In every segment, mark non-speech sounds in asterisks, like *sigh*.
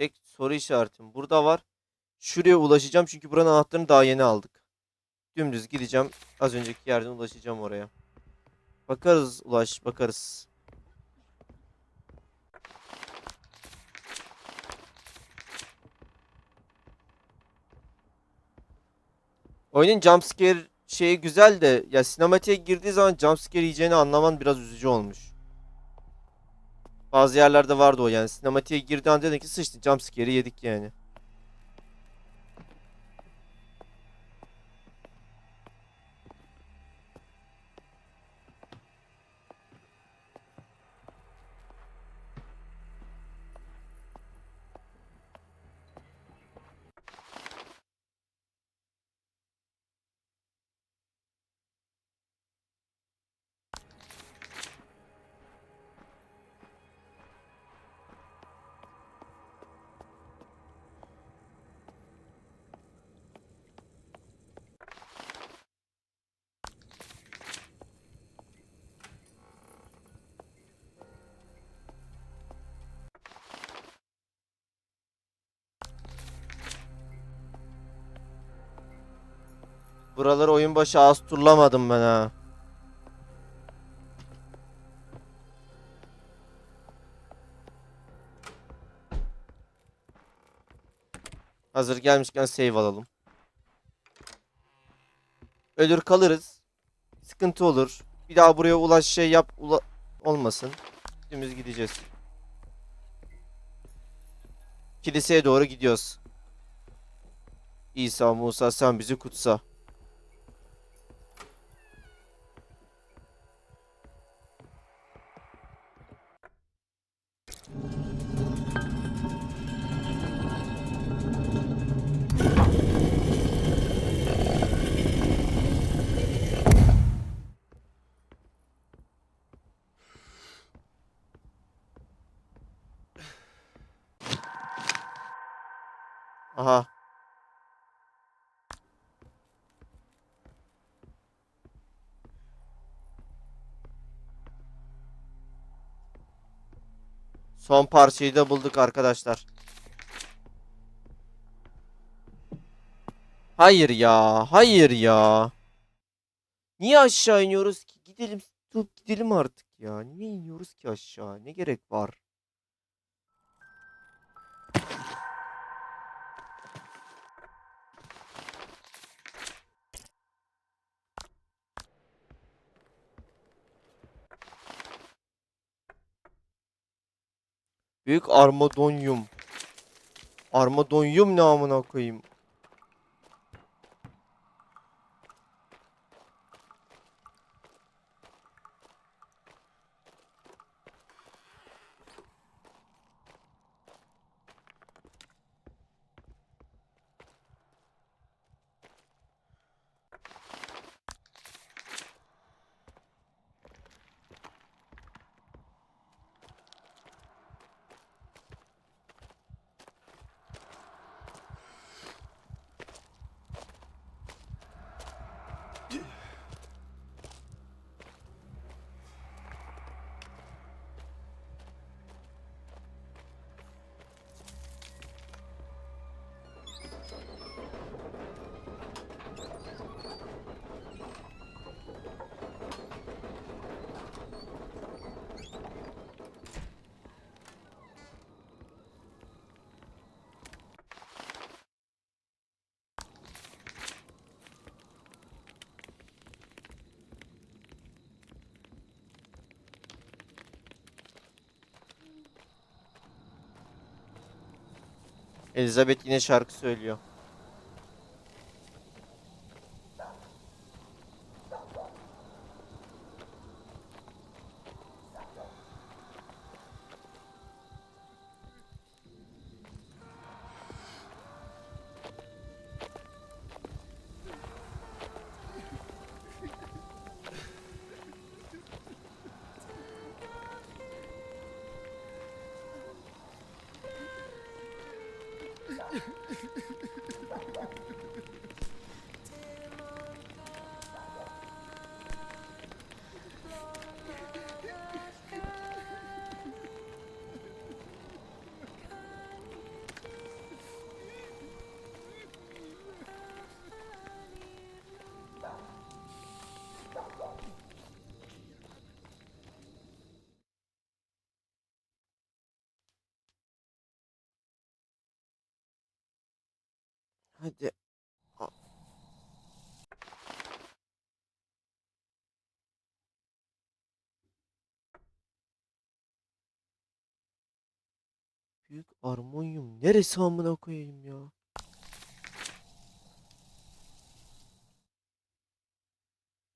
Tek soru işaretim burada var. Şuraya ulaşacağım çünkü buranın anahtarını daha yeni aldık. Dümdüz gideceğim. Az önceki yerden ulaşacağım oraya. Bakarız ulaş bakarız. Oyunun jumpscare şeyi güzel de ya sinematiğe girdiği zaman jumpscare yiyeceğini anlaman biraz üzücü olmuş. Bazı yerlerde vardı o yani sinematiğe girdiği an dedin ki sıçtı jumpscare'i yedik yani. Buraları oyun başı az turlamadım ben ha. Hazır gelmişken save alalım. Ölür kalırız. Sıkıntı olur. Bir daha buraya ulaş şey yap ula olmasın. Dümdüz gideceğiz. Kiliseye doğru gidiyoruz. İsa Musa sen bizi kutsa. Aha. Son parçayı da bulduk arkadaşlar. Hayır ya, hayır ya. Niye aşağı iniyoruz ki? Gidelim, gidelim artık ya. Niye iniyoruz ki aşağı? Ne gerek var? Büyük Armadonyum. Armadonyum ne amına koyayım? Elizabeth yine şarkı söylüyor. Hadi. Büyük armonyum neresi amına koyayım ya?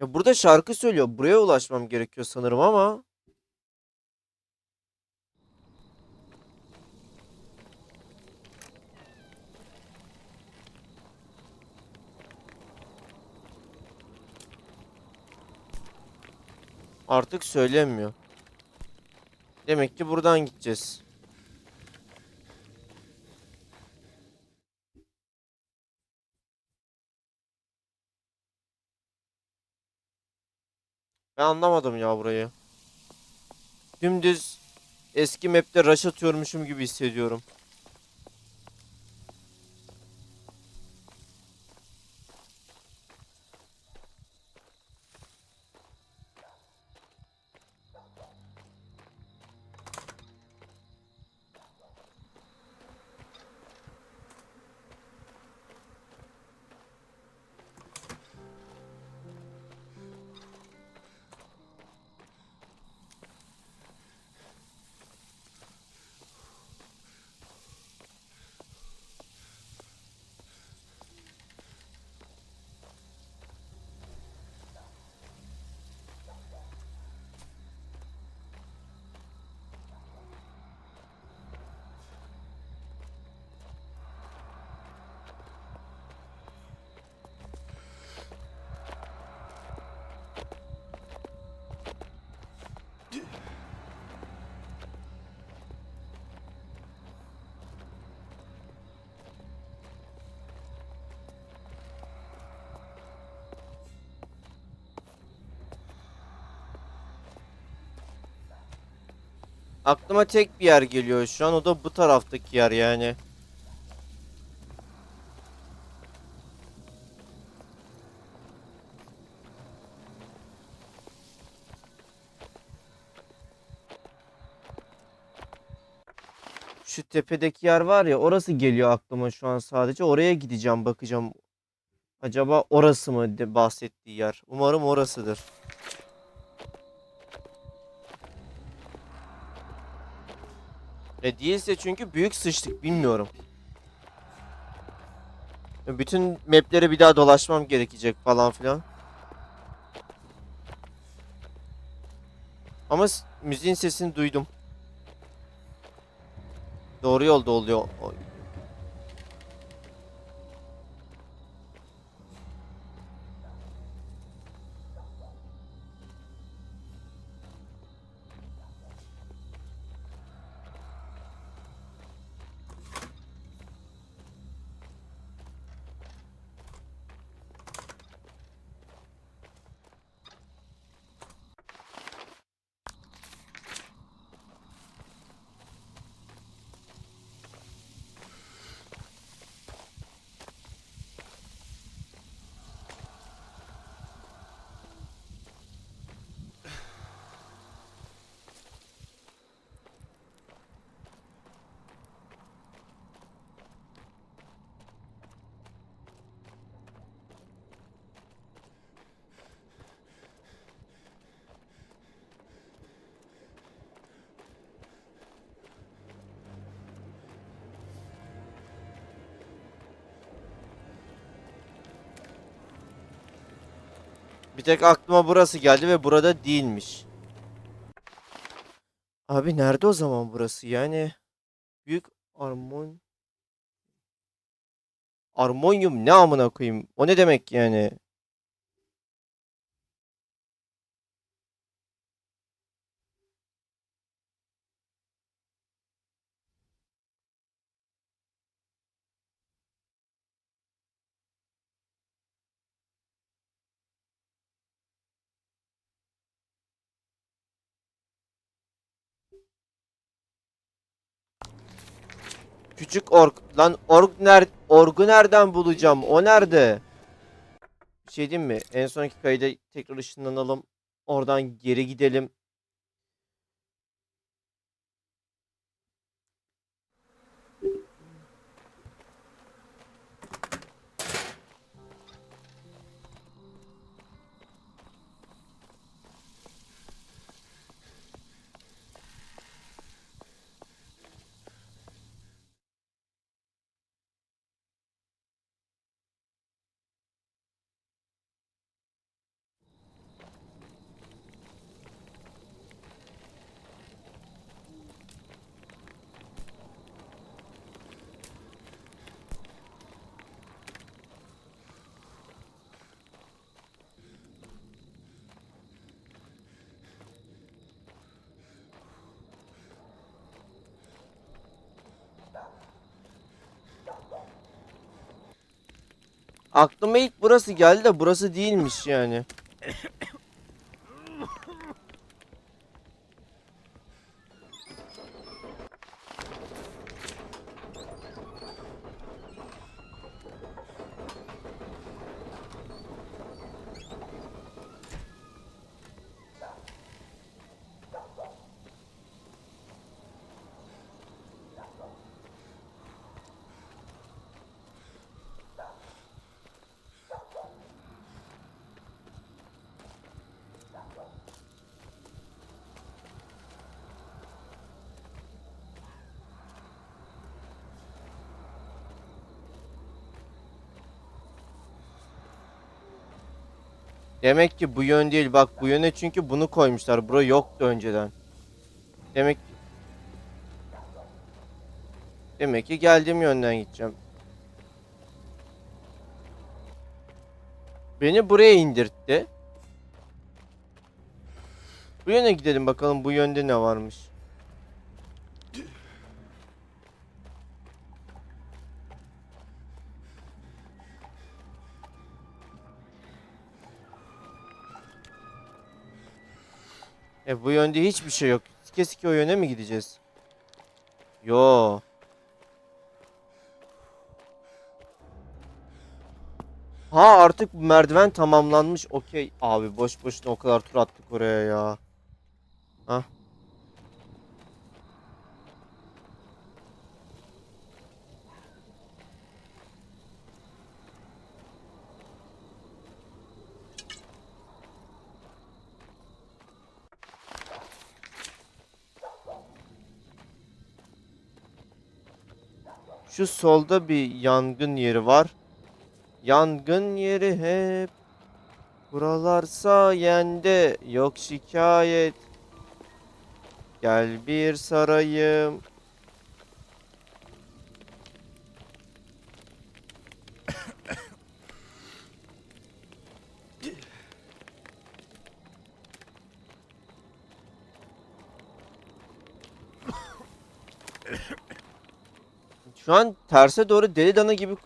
Ya burada şarkı söylüyor. Buraya ulaşmam gerekiyor sanırım ama. Artık söylemiyor. Demek ki buradan gideceğiz. Ben anlamadım ya burayı. Dümdüz eski map'te rush atıyormuşum gibi hissediyorum. Aklıma tek bir yer geliyor şu an o da bu taraftaki yer yani. Şu tepedeki yer var ya orası geliyor aklıma şu an sadece. Oraya gideceğim bakacağım. Acaba orası mı bahsettiği yer? Umarım orasıdır. E değilse çünkü büyük sıçtık bilmiyorum. E, Bütün mapleri bir daha dolaşmam gerekecek falan filan. Ama müziğin sesini duydum. Doğru yolda oluyor. Bir tek aklıma burası geldi ve burada değilmiş. Abi nerede o zaman burası? Yani büyük armon armonyum ne amına koyayım? O ne demek yani? Küçük ork. Lan ork ner orgu nereden bulacağım? O nerede? Bir şey diyeyim mi? En sonki kayda tekrar ışınlanalım. Oradan geri gidelim. Aklıma ilk burası geldi de burası değilmiş yani. Demek ki bu yön değil. Bak bu yöne çünkü bunu koymuşlar. Bura yoktu önceden. Demek Demek ki geldiğim yönden gideceğim. Beni buraya indirtti. Bu yöne gidelim bakalım bu yönde ne varmış. E bu yönde hiçbir şey yok. Sike sike o yöne mi gideceğiz? Yo. Ha artık merdiven tamamlanmış. Okey. Abi boş boşuna o kadar tur attık oraya ya. Ha. Şu solda bir yangın yeri var. Yangın yeri hep buralar sayende yok şikayet. Gel bir sarayım. *coughs* Şu an terse doğru deli dana gibi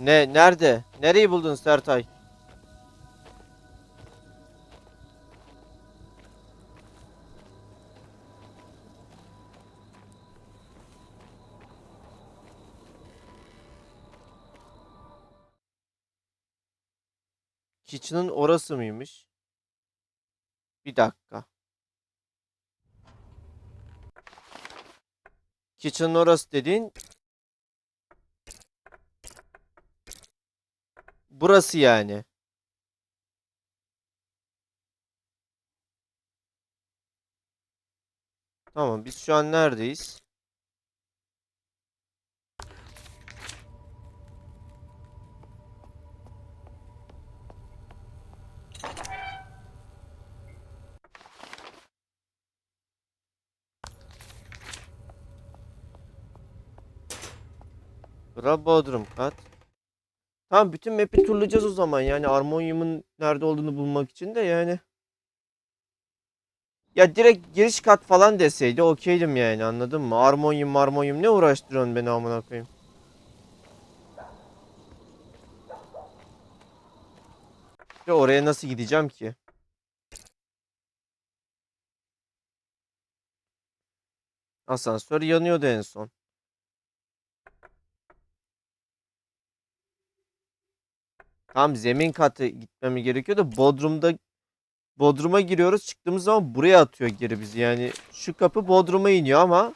Ne nerede? Nereyi buldun Sertay? Kitchen'ın orası mıymış? Bir dakika. Kitchen'ın orası dediğin Burası yani. Tamam biz şu an neredeyiz? Bura Bodrum kat. Tamam bütün map'i turlayacağız o zaman yani Armonium'un nerede olduğunu bulmak için de yani. Ya direkt giriş kat falan deseydi okeydim yani anladın mı? Armonium Armonium ne uğraştırıyorsun beni amına koyayım. Ya oraya nasıl gideceğim ki? Asansör yanıyordu en son. Tam zemin katı gitmem gerekiyor da Bodrum'da Bodrum'a giriyoruz. Çıktığımız zaman buraya atıyor geri bizi. Yani şu kapı Bodrum'a iniyor ama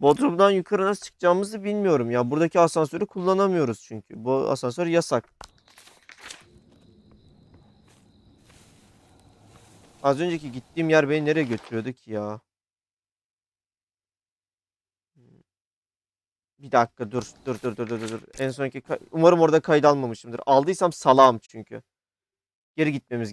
Bodrum'dan yukarı nasıl çıkacağımızı bilmiyorum. Ya buradaki asansörü kullanamıyoruz çünkü. Bu asansör yasak. Az önceki gittiğim yer beni nereye götürüyordu ki ya? Bir dakika dur dur dur dur dur dur. En sonki umarım orada kayıt almamışımdır. Aldıysam salağım çünkü. Geri gitmemiz gerekiyor.